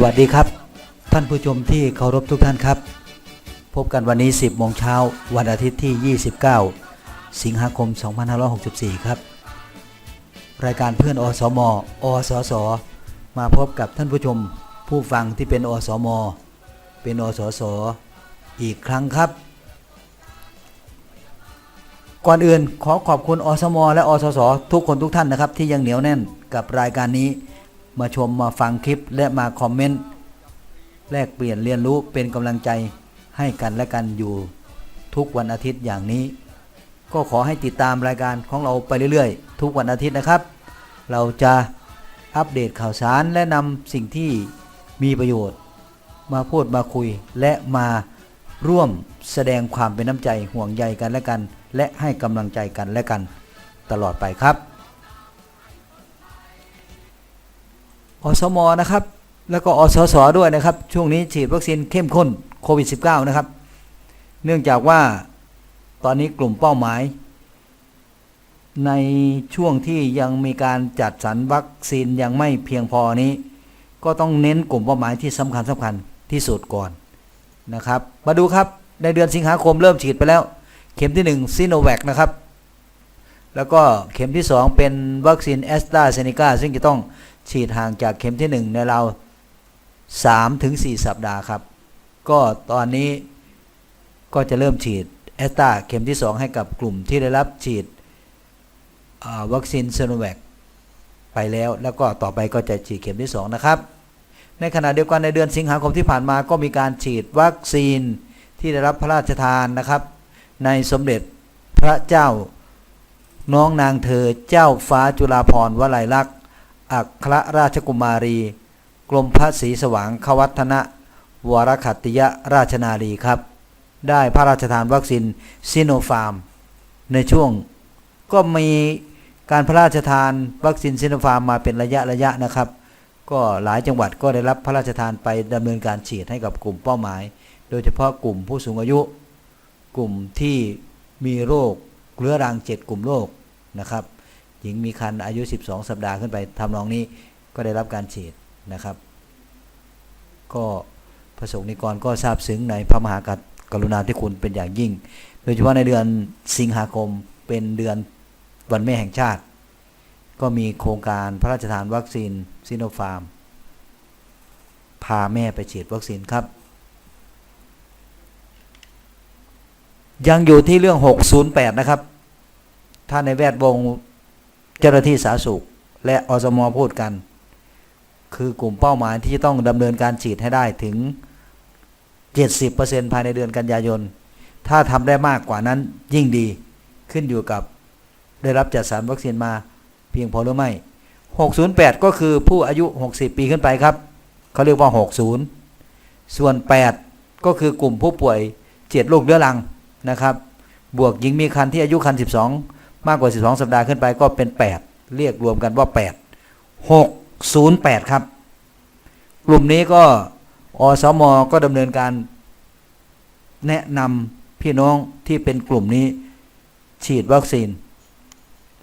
สวัสดีครับ ท่านผู้ชมที่เคารพทุกท่านครับ พบกันวันนี้ 10 โมงเช้า วันอาทิตย์ที่ 29 สิงหาคม 2564 ครับ รายการเพื่อนอสมอสส มาพบกับท่านผู้ชมผู้ฟังที่เป็นอสม เป็นอสส อีกครั้งครับ ก่อนอื่นขอขอบคุณอสม และอสส ทุกคนทุกท่านนะครับ ที่ยังเหนียวแน่นกับรายการนี้ มาชมมาฟังคลิปและมาคอมเมนต์แลกเปลี่ยนเรียนรู้เป็นกำลังใจให้กันและกันอยู่ทุกวันอาทิตย์อย่างนี้ ก็ขอให้ติดตามรายการของเราไปเรื่อยๆ ทุกวันอาทิตย์นะครับ เราจะอัปเดตข่าวสารและนำสิ่งที่มีประโยชน์ มาพูดมาคุยและมาร่วมแสดงความเป็นน้ำใจห่วงใยกันและกัน และให้กำลังใจกันและกัน ตลอดไปครับ อสมนะครับ แล้วก็อสสด้วยนะครับ ช่วงนี้ฉีดวัคซีนเข้มข้นโควิด -19 นะครับ เนื่องจากว่าตอนนี้กลุ่มเป้าหมาย ในช่วงที่ยังมีการจัดสรรวัคซีนยังไม่เพียงพอนี้ ก็ต้องเน้นกลุ่มเป้าหมายที่สำคัญสำคัญที่สุดก่อนนะครับ มาดูครับในเดือนสิงหาคมเริ่มฉีดไปแล้ว เข็มที่1ซีโนแวคนะครับ แล้วก็เข็มที่ 2 เป็นวัคซีนแอสตราเซเนกาซึ่งจะต้อง ฉีดห่างจากเข็มที่1ในเรา3ถึง4สัปดาห์ครับ ก็ตอนนี้ก็จะเริ่มฉีดแอสตาเข็มที่2ให้กับกลุ่มที่ได้รับฉีดวัคซีนเซโนแวคไปแล้ว แล้วก็ต่อไปก็จะฉีดเข็มที่2นะครับ ในขณะเดียวกันในเดือนสิงหาคมที่ผ่านมาก็มีการฉีดวัคซีนที่ได้รับพระราชทานนะครับ ในสมเด็จพระเจ้าน้องนางเธอเจ้าฟ้าจุฬาภรณ์วลัยลักษณ์ อัครราชกุมารี กรมพระศรีสว่างควัฒนะวรคัตติยราชนารีครับ ได้พระราชทานวัคซีนซิโนฟาร์ม ในช่วงก็มีการพระราชทานวัคซีนซิโนฟาร์มมาเป็นระยะระยะนะครับ ก็หลายจังหวัดก็ได้รับพระราชทานไปดำเนินการฉีดให้กับกลุ่มเป้าหมาย โดยเฉพาะกลุ่มผู้สูงอายุ กลุ่มที่มีโรคเรื้อรังเจ็ดกลุ่มโรคนะครับ หญิงมีครรภ์อายุ 12 สัปดาห์ขึ้นไปทำนองนี้ก็ได้รับการฉีดนะครับ ก็พระสงฆ์นิกรก็ทราบซึ้งในพระมหากรุณาธิคุณเป็นอย่างยิ่ง โดยเฉพาะในเดือนสิงหาคมเป็นเดือนวันแม่แห่งชาติ ก็มีโครงการพระราชทานวัคซีนซิโนฟาร์ม พาแม่ไปฉีดวัคซีนครับ ยังอยู่ที่เรื่อง 608 นะครับ ถ้าในแวดวง เจ้าหน้าที่สาธารณสุข และอสมพูดกัน คือกลุ่มเป้าหมายที่จะต้องดำเนินการฉีดให้ได้ถึง 70%ภายในเดือนกันยายน ถ้าทำได้มากกว่านั้นยิ่งดีขึ้นอยู่กับได้รับจัดสรรวัคซีนมาเพียงพอหรือไม่ 608 ก็คือผู้อายุ 60 ปีขึ้นไปครับ เขาเรียกว่า 60 ส่วน 8 ก็คือกลุ่มผู้ป่วยเจ็ดโรคเรื้อรังนะครับ บวกหญิงมีคันที่อายุคัน 12 มากกว่า 12 สัปดาห์ขึ้นไปก็เป็น 8 เรียกรวมกันว่า 8 608 ครับ กลุ่มนี้ก็อสมก็ดำเนินการแนะนำพี่น้องที่เป็นกลุ่มนี้ฉีดวัคซีน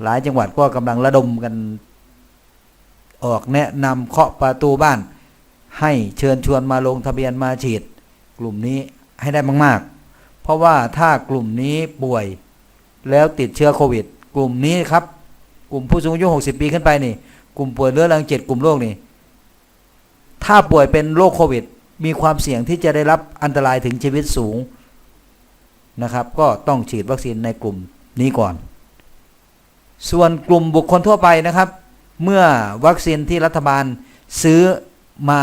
หลายจังหวัดก็กำลังระดมกันออกแนะนำเคาะประตูบ้าน ให้เชิญชวนมาลงทะเบียนมาฉีด กลุ่มนี้ให้ได้มาก ๆ เพราะว่าถ้ากลุ่มนี้ป่วย แล้วติดเชื้อโควิด กลุ่มนี้ครับ กลุ่มผู้สูงอายุ 60 ปีขึ้นไปนี่ กลุ่มป่วยเรื้อรังเจ็ดกลุ่มโรคนี่ ถ้าป่วยเป็นโรคโควิด มีความเสี่ยงที่จะได้รับอันตรายถึงชีวิตสูงนะครับ ก็ต้องฉีดวัคซีนในกลุ่มนี้ก่อน ส่วนกลุ่มบุคคลทั่วไปนะครับ เมื่อวัคซีนที่รัฐบาลซื้อมา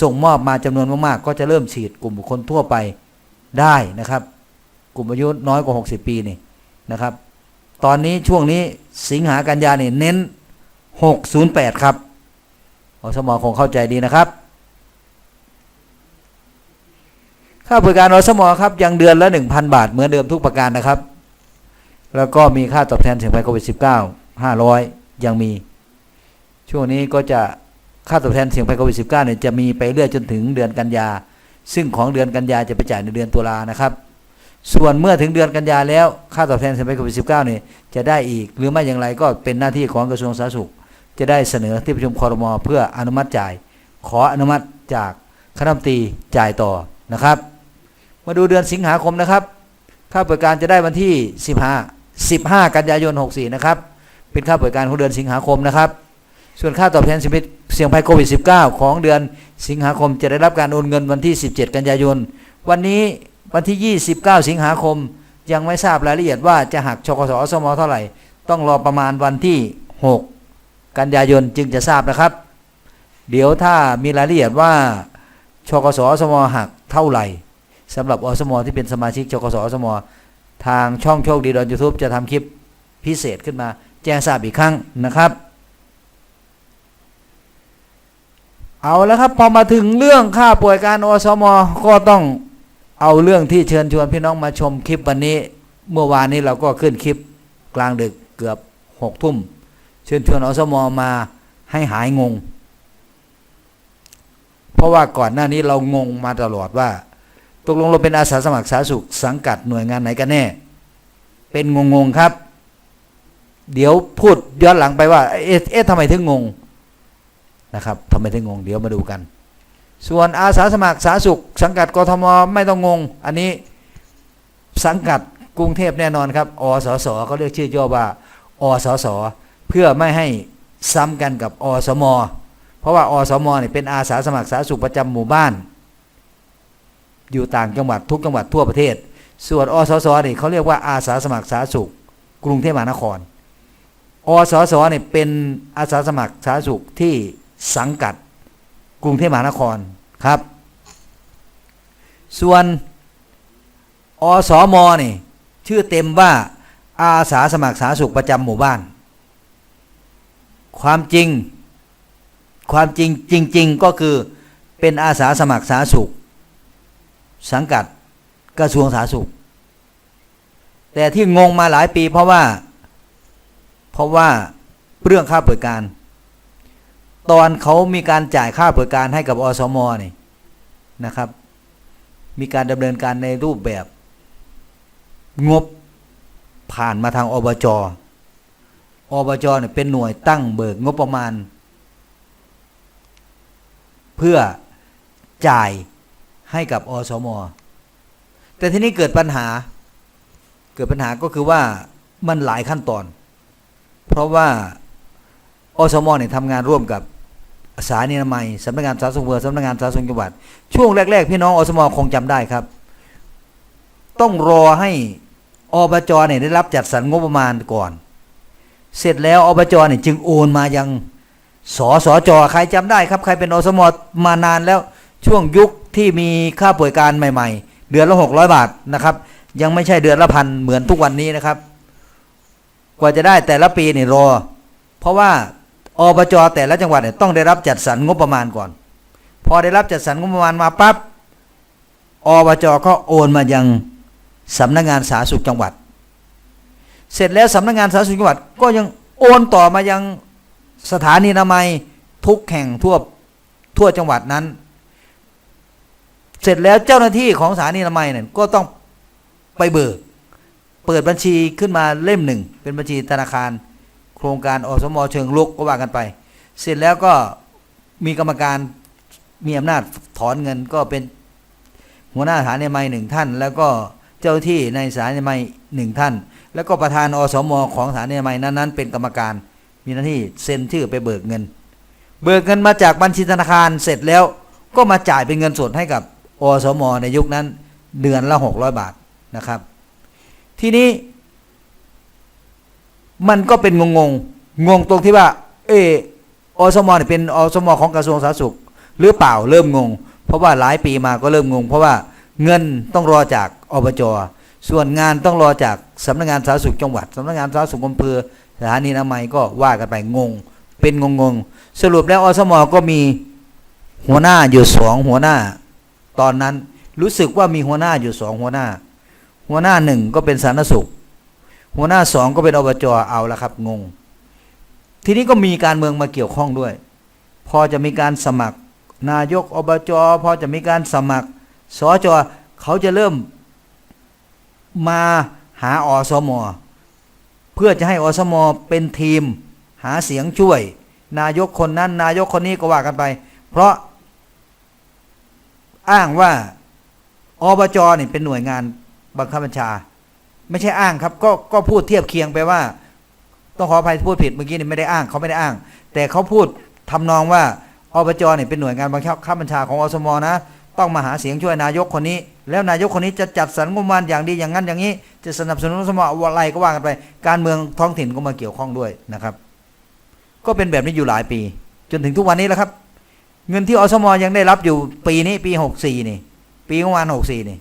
ส่งมอบมาจำนวนมากๆ ก็จะเริ่มฉีดกลุ่มบุคคลทั่วไปได้นะครับ กลุ่มอายุน้อยกว่า 60 ปีนี่ นะครับ ตอนนี้ช่วงนี้สิงหากันยาเนี่ยเน้น 608 ครับอสมคงเข้าใจดีนะครับ ค่าบริการอสมครับยังเดือนละ 1,000 บาท เหมือนเดิมทุกประการนะครับ แล้วก็มีค่าตอบแทนเสี่ยงภัยโควิด -19 500 ยังมี ช่วงนี้ก็จะค่าตอบแทนเสี่ยงภัยโควิด -19 เนี่ยจะมีไปเรื่อยจนถึงเดือนกันยา ซึ่งของเดือนกันยาจะไปจ่ายในเดือนตุลานะครับ ส่วนเมื่อถึงเดือนกันยาแล้ว ค่าตอบแทนสี่ยงภัยโควิด -19 เนี่ยจะได้อีก หรือไม่อย่างไรก็เป็นหน้าที่ของกระทรวงสาธารณสุข จะได้เสนอที่ประชุมคอรมอเพื่ออนุมัติจ่าย ขออนุมัติจากคณะรัฐมนตรีจ่ายต่อนะครับ มาดูเดือนสิงหาคมนะครับค่าเปิดการจะได้วันที่ 15 15 กันยายน 64 นะครับ เป็นค่าเปิดการของเดือนสิงหาคมนะครับ ส่วนค่าตอบแทนชีวิตเสี่ยงภัยโควิด -19 ของเดือนสิงหาคมจะได้รับการโอนเงินวันที่ 17 กันยายน วันนี้ วันที่ 29 สิงหาคมยังไม่ทราบรายละเอียดว่าจะหักชกสอสมเท่าไหร่ ต้องรอประมาณวันที่ 6 กันยายนจึงจะทราบนะครับ เดี๋ยวถ้ามีรายละเอียดว่าชกสอสมหักเท่าไหร่สำหรับอสมที่เป็นสมาชิกชกสอสมทางช่องโชคดีดอนยูทูบจะทำคลิปพิเศษขึ้นมา แจ้งทราบอีกครั้งนะครับ เอาแล้วครับพอมาถึงเรื่องค่าป่วยการอสมก็ต้อง เอาเรื่องที่เชิญชวนพี่น้องมาชมคลิปวันนี้ เมื่อวานนี้เราก็ขึ้นคลิปกลางดึกเกือบหกทุ่ม เชิญชวนอสมมาให้หายงง เพราะว่าก่อนหน้านี้เรางงมาตลอดว่า ตกลงเราเป็นอาสาสมัครสาธารณสุขสังกัดหน่วยงานไหนกันแน่ เป็นงงงๆครับ เดี๋ยวพูดย้อนหลังไปว่า เอ๊ะทำไมถึงงงนะครับทำไมถึงงง เดี๋ยวมาดูกัน ส่วนอาสาสมัครสาธารณสุข สังกัดกทมไม่ต้องงง อันนี้สังกัดกรุงเทพแน่นอนครับอสสเขาเรียกชื่อย่อว่าอสสเพื่อไม่ให้ซ้ำกันกับอสม เพราะว่าอสมเนี่ยเป็นอาสาสมัครสาธารณสุขประจำหมู่บ้าน อยู่ต่างจังหวัดทุกจังหวัดทั่วประเทศ ส่วนอสสเนี่ยเขาเรียกว่าอาสาสมัครสาธารณสุข กรุงเทพมหานครอสสเนี่ยเป็นอาสาสมัครสาธารณสุขที่สังกัด กรุงเทพมหานครครับ ส่วนอสมนี่ชื่อเต็มว่าอาสาสมัครสาธารณสุขประจำหมู่บ้าน ความจริง ความจริงจริง ๆ ก็คือเป็นอาสาสมัครสาธารณสุข สังกัดกระทรวงสาธารณสุข แต่ที่งงมาหลายปีเพราะว่า เพราะว่าเรื่องค่าเปิดการ ตอนเขามีการจ่ายค่าเปิดการให้กับอสมนี่นะครับ มีการดำเนินการในรูปแบบ งบผ่านมาทางอบจอบจเนี่ยเป็นหน่วยตั้งเบิกงบประมาณ เพื่อจ่ายให้กับอสม แต่ที่นี้เกิดปัญหา เกิดปัญหาก็คือว่ามันหลายขั้นตอน เพราะว่าอสมเนี่ยทำงานร่วมกับ สานีอนามัยสำนักงานสาธารณสุขอำเภอสำนักงานสาธารณสุขจังหวัด ช่วงแรก ๆ พี่น้องอสมคงจำได้ครับ ต้องรอให้อบจเนี่ยได้รับจัดสรรงบประมาณก่อน เสร็จแล้วอบจเนี่ยจึงโอนมายังสสจใครจำได้ครับ ใครเป็นอสมมานานแล้วช่วงยุคที่มีค่าป่วยการใหม่ ๆ เดือนละหกร้อยบาทนะครับ ยังไม่ใช่เดือนละพันเหมือนทุกวันนี้นะครับ กว่าจะได้แต่ละปีเนี่ยรอ เพราะว่า อบจแต่ละจังหวัดเนี่ยต้องได้รับจัดสรรงบประมาณก่อน พอได้รับจัดสรรงบประมาณมาปั๊บอบจก็โอนมายังสำนักงานสาธารณสุขจังหวัด เสร็จแล้วสำนักงานสาธารณสุขจังหวัด ก็ยังโอนต่อมายังสถานีนามัยทุกแห่งทั่วทั่วจังหวัดนั้น เสร็จแล้วเจ้าหน้าที่ของสถานีนามัยเนี่ยก็ต้องไปเบิก เปิดบัญชีขึ้นมาเล่มหนึ่งเป็นบัญชีธนาคาร ครงการอสมเชิงลุกก็ว่ากันไป เสร็จแล้วก็มีกรรมการมีอำนาจถอนเงินก็เป็นหัวหน้าสถานีอนามัยหนึ่งท่าน แล้วก็เจ้าที่ในสถานีอนามัยหนึ่งท่าน แล้วก็ประธานอสมของสถานีอนามัยนั้นๆเป็นกรรมการมีหน้าที่เซ็นชื่อไปเบิกเงิน เบิกเงินมาจากบัญชีธนาคารเสร็จแล้วก็มาจ่ายเป็นเงินสดให้กับอสมในยุคนั้นเดือนละหกร้อยบาทนะครับ ทีนี้ มันก็เป็นงงงงงตรงที่ว่า เอออสมเนี่ยเป็นอสมของกระทรวงสาธารณสุข หรือเปล่าเริ่มงง เพราะว่าหลายปีมาก็เริ่มงง เพราะว่าเงินต้องรอจากอบจส่วนงานต้องรอจากสำนักงานสาธารณสุขจังหวัดสำนักงานสาธารณสุขอำเภอสถานีอนามัยก็ว่ากันไปงง เป็นงงงๆสรุปแล้วอสมก็มีหัวหน้าอยู่สองหัวหน้า ตอนนั้นรู้สึกว่ามีหัวหน้าอยู่สองหัวหน้า หัวหน้าหนึ่งก็เป็นสาธารณสุข หัวหน้าสองก็เป็นอบจเอาละครับงง ทีนี้ก็มีการเมืองมาเกี่ยวข้องด้วย พอจะมีการสมัครนายกอบจพอจะมีการสมัครสจเขาจะเริ่มมาหาอสม เพื่อจะให้อสม เป็นทีม หาเสียงช่วย นายกคนนั้น นายกคนนี้ก็ว่ากันไป เพราะ อ้างว่าอบจนี่เป็นหน่วยงานบังคับบัญชา ไม่ใช่อ้างครับ ก็ก็พูดเทียบเคียงไปว่า ต้องขออภัยพูดผิดเมื่อกี้นี่ไม่ได้อ้างเขาไม่ได้อ้าง แต่เขาพูดทำนองว่าอบจเนี่ยเป็นหน่วยงานบังคับบัญชาของอสมนะ ต้องมาหาเสียงช่วยนายกคนนี้ แล้วนายกคนนี้จะจัดสรรงบประมาณอย่างดีอย่างนั้นอย่างนี้ จะสนับสนุนอสมอะไรก็ว่ากันไป การเมืองท้องถิ่นก็มาเกี่ยวข้องด้วยนะครับ ก็เป็นแบบนี้อยู่หลายปี จนถึงทุกวันนี้แล้วครับ เงินที่อสมยังได้รับอยู่ปีนี้ปีหกสี่นี่ ปีงบประมาณหกสี่นี่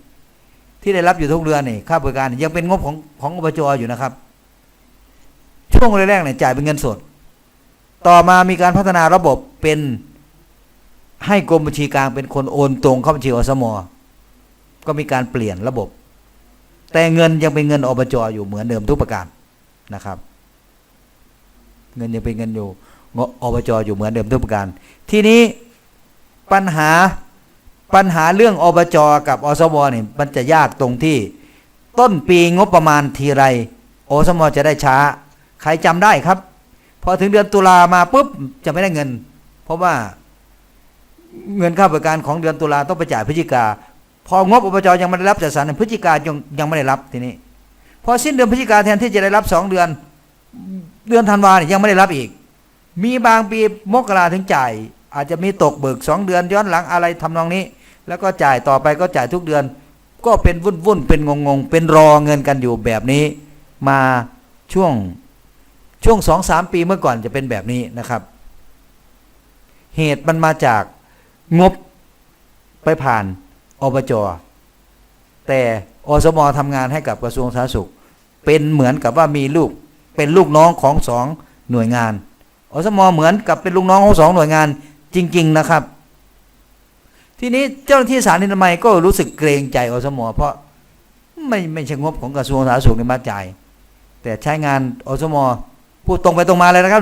ที่ได้รับอยู่ทุกเดือนนี่ค่าบริการยังเป็นงบของของอบจอยู่นะครับ ช่วงแรกๆเนี่ยจ่ายเป็นเงินสด ต่อมามีการพัฒนาระบบเป็นให้กรมบัญชีกลางเป็นคนโอนตรงเข้าบัญชีอสมก็มีการเปลี่ยนระบบ แต่เงินยังเป็นเงินอบจอยู่เหมือนเดิมทุกประการนะครับ เงินยังเป็นเงินอยู่อบจอยู่เหมือนเดิมทุกประการ ทีนี้ปัญหา ปัญหาเรื่องอบจกับอสมเนี่ยมันจะยากตรงที่ ต้นปีงบประมาณทีไรอสมจะได้ช้า ใครจำได้ครับ พอถึงเดือนตุลามาปุ๊บจะไม่ได้เงิน เพราะว่าเงินค่าบริการของเดือนตุลาต้องไปจ่ายพฤศจิกา พองบอบจยังไม่ได้รับจัดสรรพฤศจิกายังยังไม่ได้รับทีนี้ พอสิ้นเดือนพฤศจิกาแทนที่จะได้รับสองเดือน เดือนธันวาเนี่ยยังไม่ได้รับอีก มีบางปีมกราถึงจ่าย อาจจะมีตกเบิกสองเดือนย้อนหลังอะไรทำนองนี้ แล้วก็จ่ายต่อไปก็จ่ายทุกเดือน ก็เป็นวุ่นวุ่นๆเป็นงงงๆเป็นรอเงินกันอยู่แบบนี้ มาช่วงช่วงสองสามปีเมื่อก่อนจะเป็นแบบนี้นะครับ เหตุมันมาจากงบไปผ่านอบจแต่อสมทำงานให้กับกระทรวงสาธารณสุข เป็นเหมือนกับว่ามีลูกเป็นลูกน้องของสองหน่วยงานอสมเหมือนกับเป็นลูกน้องของสองหน่วยงานจริง ๆ นะครับ ทีนี้เจ้าหน้าที่สาธารณสุขก็รู้สึกเกรงใจอสมเพราะไม่ไม่ใช่งบของกระทรวงสาธารณสุขในมาจ่าย แต่ใช้งานอสมพูดตรงไปตรงมาเลยนะครับ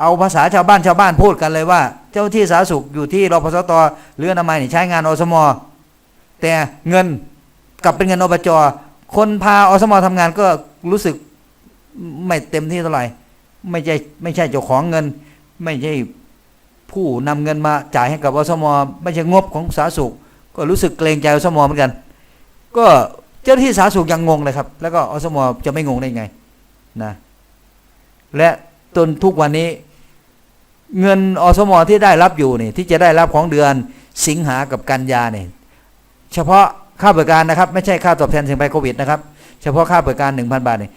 เอาภาษาชาวบ้านชาวบ้านพูดกันเลยว่า เจ้าหน้าที่สาธารณสุขอยู่ที่รพสตหรืออนามัยนี่ใช้งานอสมแต่เงินกลับเป็นเงินอบจคนพาอสมทำงานก็รู้สึกไม่เต็มที่เท่าไหร่ ไม่ใช่ไม่ใช่เจ้าของเงิน ไม่ใช่ ผู้นำเงินมาจ่ายให้กับอสมไม่ใช่งบของสาธารณสุข ก็รู้สึกเกรงใจอสมเหมือนกัน ก็เจ้าหน้าที่สาธารณสุขยังงงเลยครับ แล้วก็อสมจะไม่งงได้ไงนะและจนทุกวันนี้เงินอสมที่ได้รับอยู่นี่ที่จะได้รับของเดือนสิงหากับกันยาเนี่ยเฉพาะค่าบริการนะครับ ไม่ใช่ค่าตอบแทนเสี่ยงภัยโควิดนะครับ เฉพาะค่าบริการหนึ่งพันบาทเนี่ย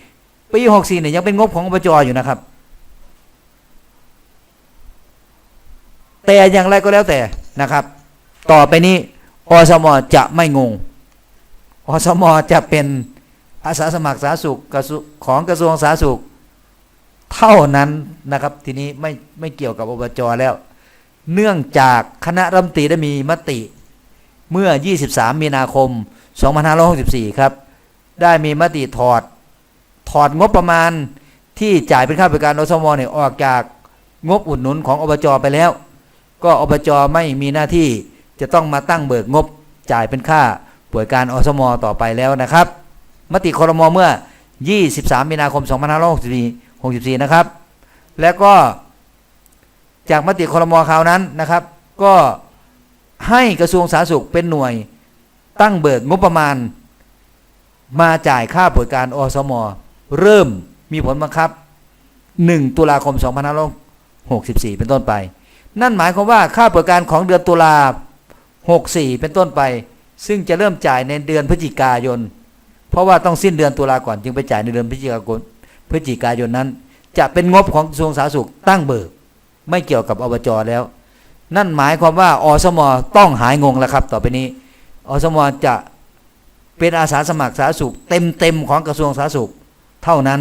ปีหกสี่เนี่ยยังเป็นงบของอบจอยู่นะครับ แต่อย่างไรก็แล้วแต่นะครับ ต่อไปนี้อสมจะไม่งงอสมจะเป็นอาสาสมัครสาธารณสุขของกระทรวงสาธารณสุข เท่านั้นนะครับ ทีนี้ไม่ไม่เกี่ยวกับอบจแล้ว เนื่องจากคณะรัฐมนตรีได้มีมติเมื่อ 23 มีนาคม 2564 ครับ ได้มีมติถอด ถอดงบประมาณที่จ่ายเป็นค่าบริการอสมเนี่ยออกจากงบอุดหนุนของอบจไปแล้ว ก็อบจไม่มีหน้าที่จะต้องมาตั้งเบิกงบจ่ายเป็นค่าบริการอสมต่อไปแล้วนะครับ มติครมอเมื่อ 23 มีนาคม 2564 64นะครับ แล้วก็จากมติครมอคราวนั้นนะครับ ก็ให้กระทรวงสาธารณสุขเป็นหน่วยตั้งเบิกงบประมาณ มาจ่ายค่าบริการอสมเริ่มมีผลบังคับ 1 ตุลาคม 2564 เป็นต้นไป นั่นหมายความว่าค่าบริการของเดือนตุลา64เป็นต้นไป ซึ่งจะเริ่มจ่ายในเดือนพฤศจิกายน เพราะว่าต้องสิ้นเดือนตุลาก่อนจึงไปจ่ายในเดือนพฤศจิกายนพฤศจิกายนนั้น จะเป็นงบของกระทรวงสาธารณสุขตั้งเบิก ไม่เกี่ยวกับอบจแล้ว นั่นหมายความว่าอสมต้องหายงงแล้วครับ ต่อไปนี้อสมจะเป็นอาสาสมัครสาธารณสุข เต็มเต็มๆของกระทรวงสาธารณสุข เท่านั้น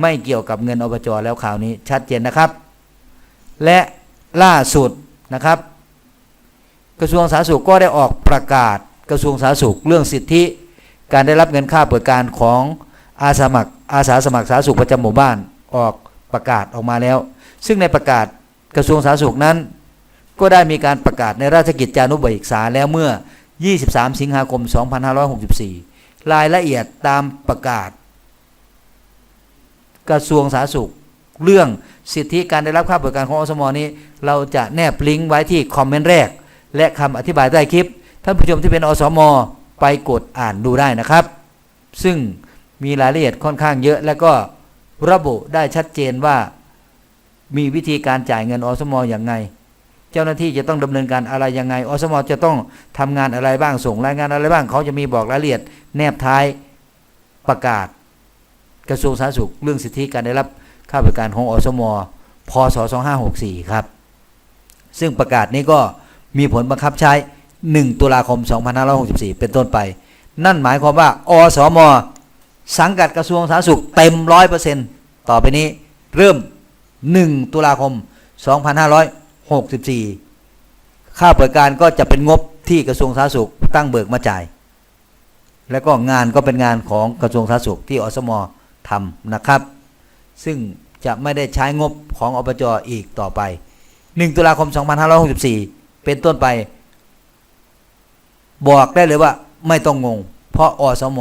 ไม่เกี่ยวกับเงินอบจแล้วข่าวนี้ชัดเจนนะครับ และ ล่าสุดนะครับ กระทรวงสาธารณสุขก็ได้ออกประกาศกระทรวงสาธารณสุขเรื่องสิทธิ การได้รับเงินค่าบริการของอาสาสมัครอาสาสมัครสาธารณสุขประจำหมู่บ้านออกประกาศออกมาแล้ว ซึ่งในประกาศกระทรวงสาธารณสุขนั้น ก็ได้มีการประกาศในราชกิจจานุเบกษาแล้วเมื่อ 23 สิงหาคม 2564 รายละเอียดตามประกาศ กระทรวงสาธารณสุขเรื่อง สิทธิการได้รับค่าบริการของอสมนี้ เราจะแนบลิงก์ไว้ที่คอมเมนต์แรก และคำอธิบายใต้คลิป ท่านผู้ชมที่เป็นอสม ไปกดอ่านดูได้นะครับ ซึ่งมีรายละเอียดค่อนข้างเยอะแล้วก็ระบุได้ชัดเจนว่า มีวิธีการจ่ายเงินอสมอย่างไง เจ้าหน้าที่จะต้องดำเนินการอะไรยังไงอสมจะต้องทำงานอะไรบ้างส่งรายงานอะไรบ้าง เขาจะมีบอกรายละเอียดแนบท้ายประกาศ กระทรวงสาธารณสุขเรื่องสิทธิการได้รับ ค่าบริการของอสมพศ2564 ครับ ซึ่งประกาศนี้ก็มีผลบังคับใช้ 1 ตุลาคม 2564 เป็นต้นไป นั่นหมายความว่า อสม สังกัดกระทรวงสาธารณสุขเต็ม 100%ต่อไปนี้เริ่ม 1 ตุลาคม 2564 ค่าบริการก็จะเป็นงบที่กระทรวงสาธารณสุขตั้งเบิกมาจ่าย แล้วก็งานก็เป็นงานของกระทรวงสาธารณสุขที่อสมทำนะครับ ซึ่งจะไม่ได้ใช้งบของอบจอีกต่อไป 1 ตุลาคม 2564 เป็นต้นไป บอกได้เลยว่าไม่ต้องงง เพราะอสม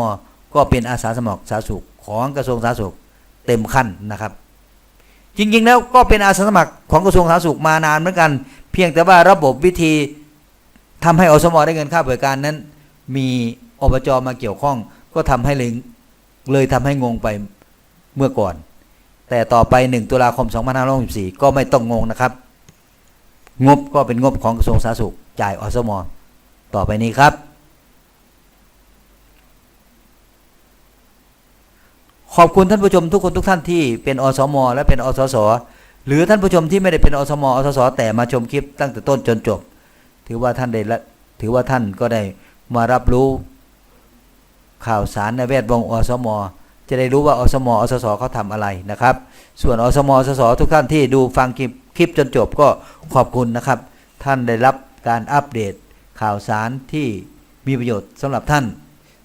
ก็เป็นอาสาสมัครสาธารณสุขของกระทรวงสาธารณสุขเต็มขั้นนะครับ จริงๆแล้วก็เป็นอาสาสมัครของกระทรวงสาธารณสุขมานานเหมือนกัน เพียงแต่ว่าระบบวิธีทำให้อสมได้เงินค่าบริการนั้น มีอบจมาเกี่ยวข้อง ก็ทำให้เลยเลยทำให้งงไปเมื่อก่อน แต่ต่อไป 1 ตุลาคม 2564 ก็ไม่ต้องงงนะครับ งบก็เป็นงบของกระทรวงสาธารณสุขจ่ายอสมต่อไปนี้ครับ ขอบคุณท่านผู้ชมทุกคนทุกท่านที่เป็นอสมและเป็นอสสหรือท่านผู้ชมที่ไม่ได้เป็นอสมอสสแต่มาชมคลิปตั้งแต่ต้นจนจบ ถือว่าท่านได้ละถือว่าท่านก็ได้มารับรู้ข่าวสารในแวดวงอสม จะได้รู้ว่าอสมอสสเขาทำอะไรนะครับ ส่วนอสมอสสทุกท่านที่ดูฟังคลิปคลิปจนจบก็ขอบคุณนะครับ ท่านได้รับการอัปเดตข่าวสารที่มีประโยชน์สำหรับท่าน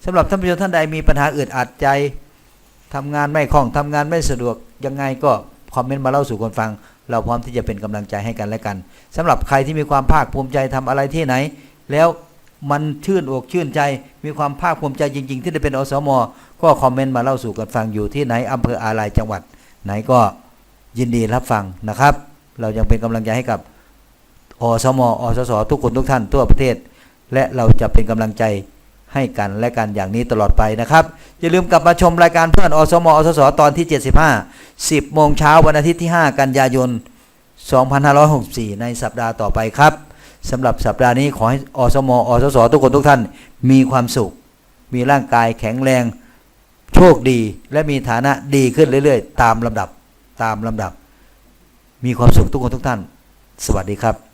สำหรับท่านผู้ชมท่านใดมีปัญหาอึดอัดใจทำงานไม่คล่องทำงานไม่สะดวกยังไงก็คอมเมนต์มาเล่าสู่คนฟัง เราพร้อมที่จะเป็นกำลังใจให้กันและกันสำหรับใครที่มีความภาคภูมิใจทำอะไรที่ไหน แล้วมันชื่นอกชื่นใจมีความภาคภูมิใจจริง ๆ ที่ได้เป็นอสม ก็คอมเมนต์มาเล่าสู่กันฟังอยู่ที่ไหนอำเภออะไรจังหวัด ไหนก็ยินดีรับฟังนะครับ เรายังเป็นกำลังใจให้กับอสมอสสทุกคนทุกท่านทั่วประเทศ และเราจะเป็นกำลังใจให้กันและกันอย่างนี้ตลอดไปนะครับ อย่าลืมกลับมาชมรายการเพื่อนอสมอสสตอนที่ 75 10โมงเช้าวันอาทิตย์ที่ 5 กันยายน 2564 ในสัปดาห์ต่อไปครับสำหรับสัปดาห์นี้ขอให้อสมอสสทุกคนทุกท่านมีความสุข มีร่างกายแข็งแรง โชคดีและมีฐานะดีขึ้นเรื่อย ๆ ตามลำดับตามลำดับ มีความสุขทุกคนทุกท่าน สวัสดีครับ